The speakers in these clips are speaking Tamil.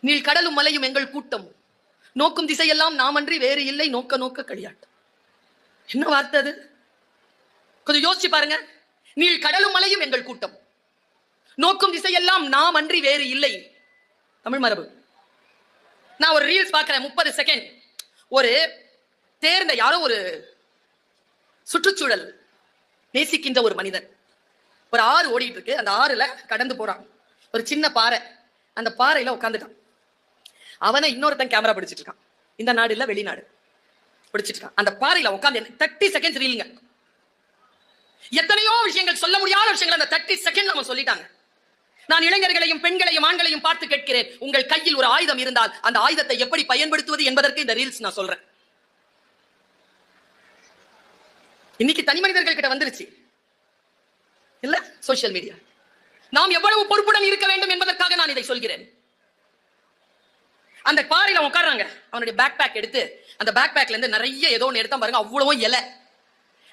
நீள் கடலும் மலையும் எங்கள் கூட்டம். நோக்கும் திசையெல்லாம் நாம் அன்றி வேறு இல்லை நோக்க நோக்க களியாட்டம். என்ன வார்த்தை அது? கொஞ்சம் யோசிச்சு பாருங்க. நீள் கடலும் மலையும் எங்கள் கூட்டம். நோக்கும் திசையெல்லாம் நாம் அன்றி வேறு இல்லை. தமிழ் மரபு. நான் ஒரு ரீல்ஸ் பார்க்குறேன் முப்பது செகண்ட் ஒரு தேர்ந்த யாரோ ஒரு சுற்றுச்சூழல் நேசிக்கின்ற ஒரு மனிதன். ஒரு ஆறு ஓடிட்டு இருக்கு. அந்த ஆறுல கடந்து போறான். ஒரு சின்ன பாறை. அந்த பாறையில உட்காந்துட்டான் அவனை இன்னொருத்தன் கேமரா பிடிச்சிட்டு இருக்கான் இந்த நாடு இல்ல வெளிநாடு. பிடிச்சிட்டு இருக்கான் அந்த பாறையில உட்காந்து தேர்ட்டி செகண்ட்ஸ் ரீலுங்க எத்தனையோ விஷயங்கள் சொல்ல முடியாத விஷயங்கள் அந்த தேர்ட்டி செகண்ட் நம்ம சொல்லிட்டாங்க. நான் இளைஞர்களையும் பெண்களையும் ஆண்களையும் பார்த்து கேட்கிறேன். உங்கள் கையில் ஒரு ஆயுதம் இருந்தால் அந்த ஆயுதத்தை எப்படி பயன்படுத்துவது என்பதற்கு இந்த ரீல்ஸ் நான் சொல்றேன். இன்னைக்கு தனி மனிதர்கள் கிட்ட வந்துருச்சு. இல்ல? சோசியல் மீடியா நாம் எவ்வளவு பொறுப்புடன் இருக்க வேண்டும் என்பதற்காக நான் இதை சொல்கிறேன். அந்த பாறையில அவன் அவனுடைய பேக் பேக் எடுத்து அந்த பேக் பேக்ல இருந்து நிறைய ஏதோ ஒன்று எடுத்தா பாருங்க அவ்வளவும் இலை.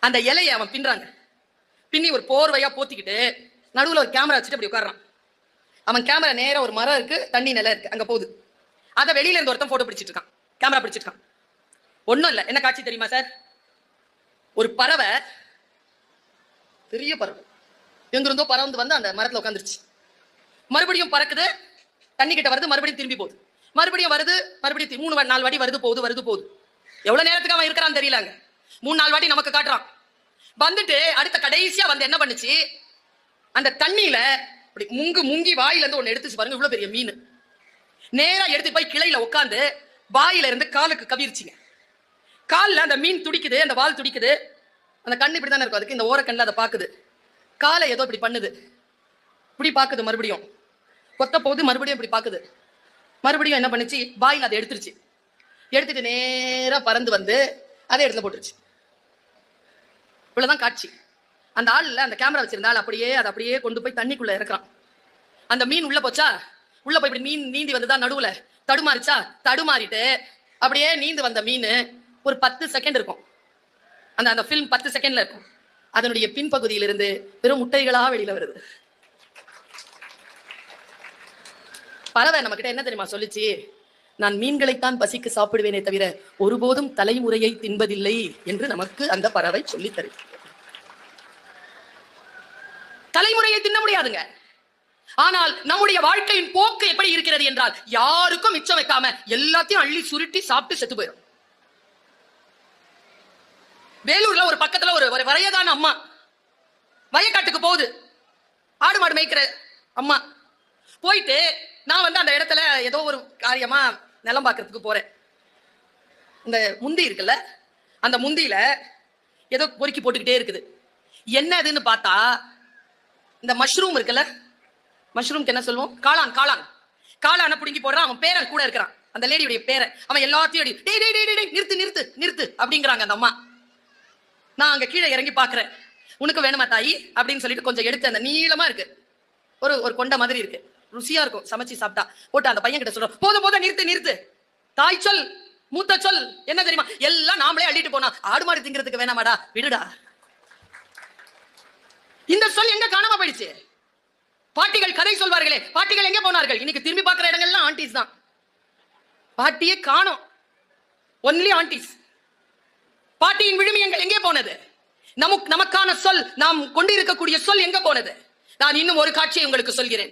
அந்த இலையை அவன் பின்றாங்க பின்னி ஒரு போர்வையா போத்திக்கிட்டு நடுவில் ஒரு கேமரா வச்சுட்டு அப்படி உட்காடுறான் அவன் கேமரா நேரம் ஒரு மரம் இருக்கு தண்ணி நிலம் இருக்கு அங்க போகுது. அதை வெளியில இருந்து ஒருத்தன் போட்டோ பிடிச்சிட்டு இருக்கான். கேமரா பிடிச்சிட்டு இருக்கான் இல்லை. என்ன காட்சி தெரியுமா சார் ஒரு பறவை பெரிய பறவை. எங்கிருந்தோ பறந்து வந்து அந்த மரத்தில் உட்காந்துருச்சு மறுபடியும் பறக்குது தண்ணி கிட்ட வருது மறுபடியும் திரும்பி போகுது. மறுபடியும் வருது மறுபடியும் மூணு நாலு வாட்டி வருது போகுது வருது போகுது. எவ்வளவு நேரத்துக்கு அவன் இருக்கிறான்னு தெரியலங்க. மூணு நாலு வாட்டி நமக்கு காட்டுறான். வந்துட்டு அடுத்த கடைசியா வந்து என்ன பண்ணுச்சு? அந்த தண்ணியில இப்படி முங்கு முங்கி வாயில இருந்து ஒன்னு எடுத்துச்சு பாருங்க இவ்வளவு பெரிய மீன். நேரா எடுத்து போய் கிளையில உட்காந்து வாயில இருந்து காலுக்கு கவிர்ச்சிங்க. காலில் அந்த மீன் துடிக்குது அந்த வால் துடிக்குது. அந்த கண்ணு இப்படி தானே இருக்கும் அதுக்கு இந்த ஓரக்கண்ணில் அதை பார்க்குது காலை ஏதோ இப்படி பண்ணுது. இப்படி பார்க்குது மறுபடியும். கொத்த போகுது மறுபடியும் இப்படி பார்க்குது மறுபடியும் என்ன பண்ணுச்சு? வாயில் அதை எடுத்துருச்சு. எடுத்துட்டு நேரா பறந்து வந்து அதே இடத்துல போட்டுருச்சு. இவ்வளோதான் காட்சி. அந்த ஆள் அந்த கேமரா வச்சிருந்த ஆள் அப்படியே அதை அப்படியே கொண்டு போய் தண்ணிக்குள்ள இறக்குறான். அந்த மீன் உள்ள போச்சா? உள்ள போய் இப்படி மீன் நீந்தி வந்ததா நடுவுல? தடுமாறிச்சா? தடுமாறிட்டு அப்படியே நீந்து வந்த மீன் ஒரு பத்து செகண்ட் இருக்கும். அந்த அந்த ஃபிலிம் பத்து செகண்ட்ல இருக்கும். அதனுடைய பின்பகுதியிலிருந்து வெறும் முட்டைகளா வெளியில வருது. பறவை நம்ம கிட்ட என்ன தெரியுமா சொல்லிச்சு? நான் மீன்களைத்தான் பசிக்கு சாப்பிடுவேனே தவிர ஒருபோதும் தலைமுறையை தின்பதில்லை என்று நமக்கு அந்த பறவை சொல்லித் தருகிறது. தலைமுறையை தின்ன முடியாதுங்க. ஆனால் நம்முடைய வாழ்க்கையின் போக்கு எப்படி இருக்கிறது என்றால் யாருக்கும் மிச்சம் வைக்காம எல்லாத்தையும் அள்ளி சுருட்டி சாப்பிட்டு செத்து போயிடும் வேலூர்ல ஒரு பக்கத்துல ஒரு ஒரு வரையதான அம்மா. வயக்காட்டுக்கு போகுது. ஆடு மாடு மேய்க்கிற அம்மா. போயிட்டு நான் வந்து அந்த இடத்துல ஏதோ ஒரு காரியமா நிலம் பார்க்கறதுக்கு போறேன். இந்த முந்தி இருக்குல்ல அந்த முந்தியில ஏதோ பொறுக்கி போட்டுக்கிட்டே இருக்குது. என்ன அதுன்னு பார்த்தா இந்த மஷ்ரூம் இருக்குல்ல மஷ்ரூம்க்கு என்ன சொல்லுவோம்? காளான் காளான். காளான புடுங்கி போடுறான் அவன் பேரன் கூட இருக்கிறான். அந்த லேடியுடைய பேரன். அவன் எல்லாத்தையும் அடி- டேய் டேய் டேய் டேய், டேய் நிறுத்து நிறுத்து நிறுத்து அப்படிங்கிறாங்க அந்த அம்மா. நான் அங்க கீழே இறங்கி பாக்குறேன் உனக்கு வேணுமா தாயி? அப்படின்னு சொல்லிட்டு கொஞ்சம் எடுத்து அந்த நீளமா இருக்கு. ஒரு ஒரு கொண்ட மாதிரி இருக்கு. ருசியா இருக்கும். சமைச்சு சாப்பிட்டா. போட்டு அந்த பையன் கிட்ட சொல்றோம். போதும் போதும் நிறுத்து நிறுத்து. தாய் சொல் மூத்த சொல். என்ன தெரியுமா? எல்லாம் நாமளே அள்ளிட்டு போனா. ஆடு மாடு திங்கிறதுக்கு வேணாமாடா. விடுடா. இந்த சொல் எங்க காணாம போயிடுச்சு? பாட்டிகள் கதை சொல்வார்களே. பாட்டிகள் எங்க போனார்கள்? இன்னைக்கு திரும்பி பார்க்கிற இடங்கள்லாம் ஆண்டிஸ் தான். பாட்டியே காணோம். ஒன்லி ஆண்டிஸ் பாட்டியின் விழுமியங்கள் எங்கே போனது? நமக்கு நமக்கான சொல் நாம் கொண்டிருக்கக்கூடிய சொல் எங்க போனது? நான் இன்னும் ஒரு காட்சியை உங்களுக்கு சொல்கிறேன்.